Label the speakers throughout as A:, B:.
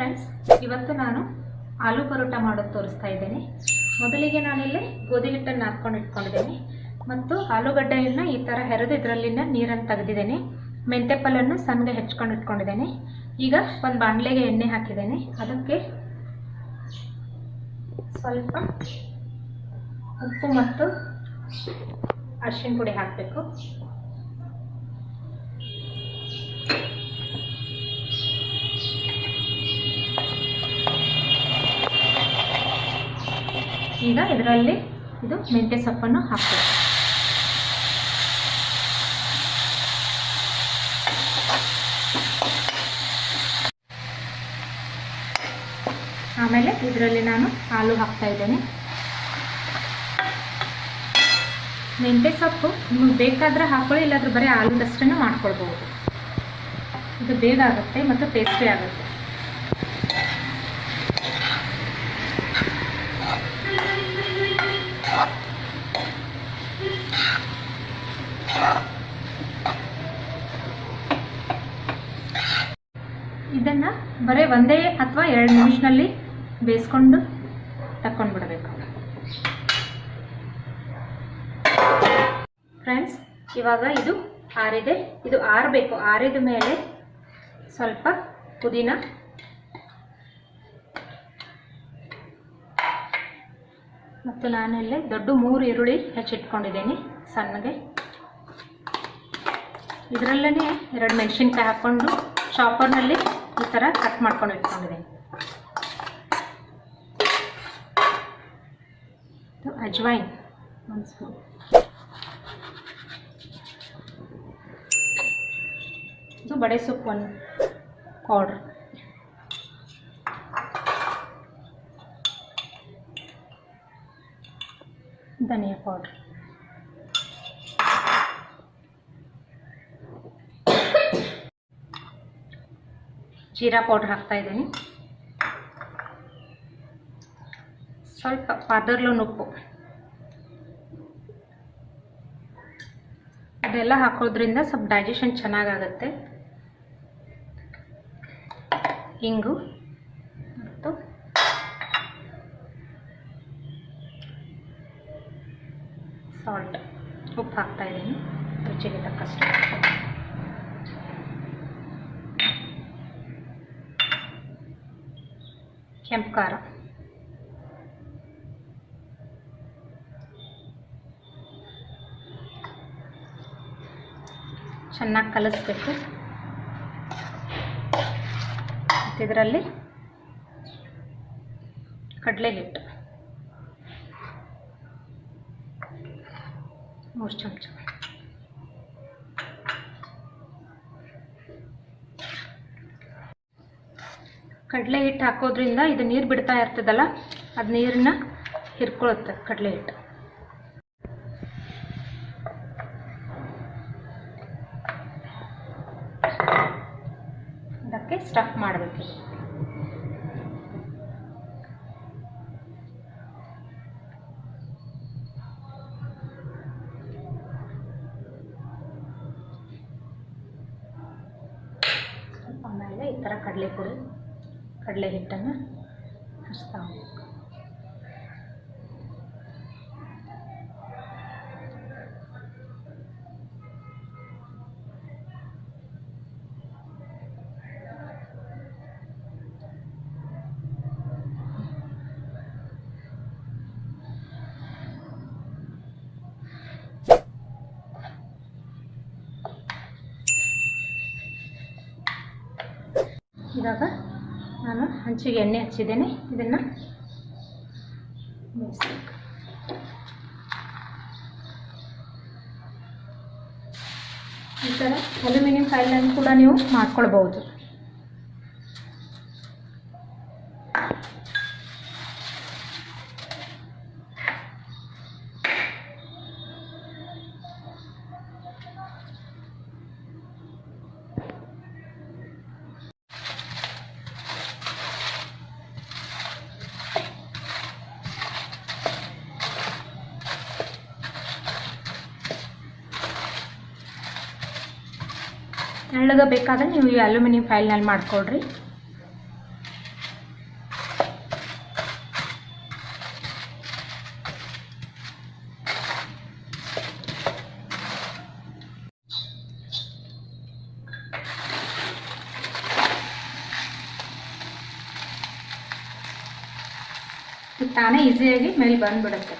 A: Friends ಇವತ್ತು ನಾನು ಆಲೂ ಪರೋಟ ಮಾಡೋದು ತೋರಿಸ್ತಾ ಇದ್ದೇನೆ. ಮೊದಲಿಗೆ ನಾನಿಲ್ಲಿ ಗೋಧಿ ಹಿಟ್ಟನ್ನು ಹಾಕ್ಕೊಂಡು ಇಟ್ಕೊಂಡಿದ್ದೇನೆ. ಮತ್ತು ಆಲೂಗಡ್ಡೆಯನ್ನು ಈ ಥರ ಹೆರೆದು ಇದರಲ್ಲಿನ ನೀರನ್ನು ತೆಗೆದಿದ್ದೇನೆ. ಮೆಂತೆ ಪಲ್ಲನ್ನು ಸಣ್ಣಗೆ ಹೆಚ್ಕೊಂಡು ಇಟ್ಕೊಂಡಿದ್ದೇನೆ. ಈಗ ಒಂದು ಬಾಣಲೆಗೆ ಎಣ್ಣೆ ಹಾಕಿದ್ದೇನೆ. ಅದಕ್ಕೆ ಸ್ವಲ್ಪ ಉಪ್ಪು ಮತ್ತು ಅರಿಶಿನ ಪುಡಿ ಹಾಕಬೇಕು. ಈಗ ಇದರಲ್ಲಿ ಇದು ಮೆಂತ್ಯ ಸೊಪ್ಪನ್ನು ಹಾಕ್ತೀವಿ ಆಮೇಲೆ ಇದರಲ್ಲಿ ನಾನು ಹಾಲು ಹಾಕ್ತಾ ಇದ್ದೇನೆ. ಮೆಂತ್ಯ ಸೊಪ್ಪು ನಿಮಗೆ ಬೇಕಾದರೆ ಹಾಕೊಳ್ಳಿ, ಇಲ್ಲಾಂದ್ರೆ ಬರೀ ಆಲೂದಷ್ಟೇ ಮಾಡ್ಕೊಳ್ಬೋದು. ಇದು ಬೇಗ ಆಗುತ್ತೆ ಮತ್ತು ಟೇಸ್ಟಿ ಆಗುತ್ತೆ. ಇದನ್ನು ಬರೀ ಒಂದೇ ಅಥವಾ ಎರಡು ನಿಮಿಷದಲ್ಲಿ ಬೇಯಿಸ್ಕೊಂಡು ತಕ್ಕೊಂಡು ಬಿಡಬೇಕು. ಫ್ರೆಂಡ್ಸ್ ಇವಾಗ ಇದು ಆರಿದೆ. ಇದು ಆರಬೇಕು. ಆರಿದ ಮೇಲೆ ಸ್ವಲ್ಪ ಪುದೀನ. ಮತ್ತು ನಾನಲ್ಲೇ ದೊಡ್ಡ ಮೂರು ಈರುಳ್ಳಿ ಹೆಚ್ಚಿಟ್ಕೊಂಡಿದ್ದೀನಿ ಸಣ್ಣಗೆ. ಇದರಲ್ಲೇ ಎರಡು ಮೆಣಸಿನ್ಕಾಯಿ ಹಾಕ್ಕೊಂಡು ಚಾಪರ್ನಲ್ಲಿ ಈ ಥರ ಕಟ್ ಮಾಡ್ಕೊಂಡು ಇಟ್ಕೊಂಡಿದ್ದೀನಿ. ಅಜ್ವೈನ್ ಒಂದು ಸ್ಪೂನ್. ಇದು ಬಡೆ ಸೊಪ್ಪು ಒಂದು ಪೌಡ್ರ್. ಧನಿಯಾ ಪೌಡ್ರ್. ಜೀರಾ ಪೌಡ್ರ್ ಹಾಕ್ತಾ ಇದ್ದೀನಿ. ಸ್ವಲ್ಪ ಪಾದರ್ಲೋನ್ ಉಪ್ಪು ಅದೆಲ್ಲ ಹಾಕೋದ್ರಿಂದ ಸ್ವಲ್ಪ ಡೈಜೆಷನ್ ಚೆನ್ನಾಗಾಗುತ್ತೆ. ಇಂಗು ಮತ್ತು ಸಾಲ್ಟ್ ಉಪ್ಪು ಹಾಕ್ತಾ ಇದ್ದೀನಿ ರುಚಿಗೆ ತಕ್ಕಷ್ಟು ಕೆಂಪು ಖಾರ. ಚೆನ್ನಾಗಿ ಕಲಿಸ್ಬೇಕು. ಇದರಲ್ಲಿ ಕಡಲೆ ಹಿಟ್ಟು ಮೂರು ಚಮಚ. ಕಡಲೆ ಹಿಟ್ಟು ಹಾಕೋದ್ರಿಂದ ಇದು ನೀರು ಬಿಡ್ತಾ ಇರ್ತದಲ್ಲ, ಅದು ನೀರನ್ನ ಹಿರ್ಕೊಳುತ್ತೆ ಕಡಲೆ ಹಿಟ್ಟು. ಅದಕ್ಕೆ ಸ್ಟಫ್ ಮಾಡಬೇಕು. ಆಮೇಲೆ ಈ ಥರ ಕಡಲೆ ಪುಡಿ. ಕಡಲೆ ಹಿಟ್ಟನ್ನು ಹಚ್ತಾ ಹೋಗ್ಬೇಕು. ಇವಾಗ ನಾನು ಹಂಚಿಗೆ ಎಣ್ಣೆ ಹಚ್ಚಿದ್ದೇನೆ. ಇದನ್ನು ಈ ಥರ ಅಲ್ಯೂಮಿನಿಯಂ ಫೈಲನ್ನು ಕೂಡ ನೀವು ಮಾಡ್ಕೊಳ್ಬೋದು ತೆಳ್ಳಗೆ ಬೇಕಾದ್ರೆ ನೀವು ಈ ಅಲ್ಯೂಮಿನಿಯಂ ಫೈಲ್ನಲ್ಲಿ ಮಾಡಿಕೊಡ್ರಿ ತಾನೇ ಈಸಿಯಾಗಿ ಮೇಲೆ ಬಂದ್ಬಿಡುತ್ತೆ.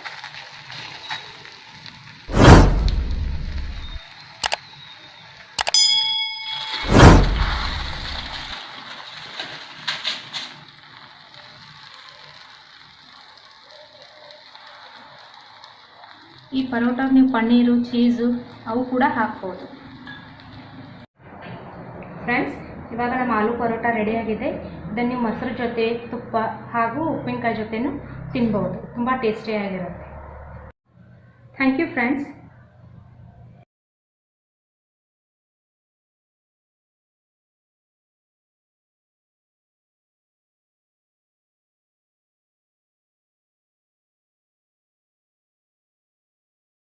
A: ಈ ಪರೋಟಾಗೆ ನೀವು ಪನ್ನೀರು, ಚೀಸು ಅವು ಕೂಡ ಹಾಕ್ಬೋದು. ಫ್ರೆಂಡ್ಸ್ ಇವಾಗ ನಮ್ಮ ಆಲೂ ಪರೋಟ ರೆಡಿಯಾಗಿದೆ ಇದನ್ನು ನೀವು ಮೊಸರು ಜೊತೆ, ತುಪ್ಪ ಹಾಗೂ ಉಪ್ಪಿನಕಾಯಿ ಜೊತೆನೂ ತಿನ್ಬೋದು. ತುಂಬ ಟೇಸ್ಟಿಯಾಗಿರುತ್ತೆ ಥ್ಯಾಂಕ್ ಯು ಫ್ರೆಂಡ್ಸ್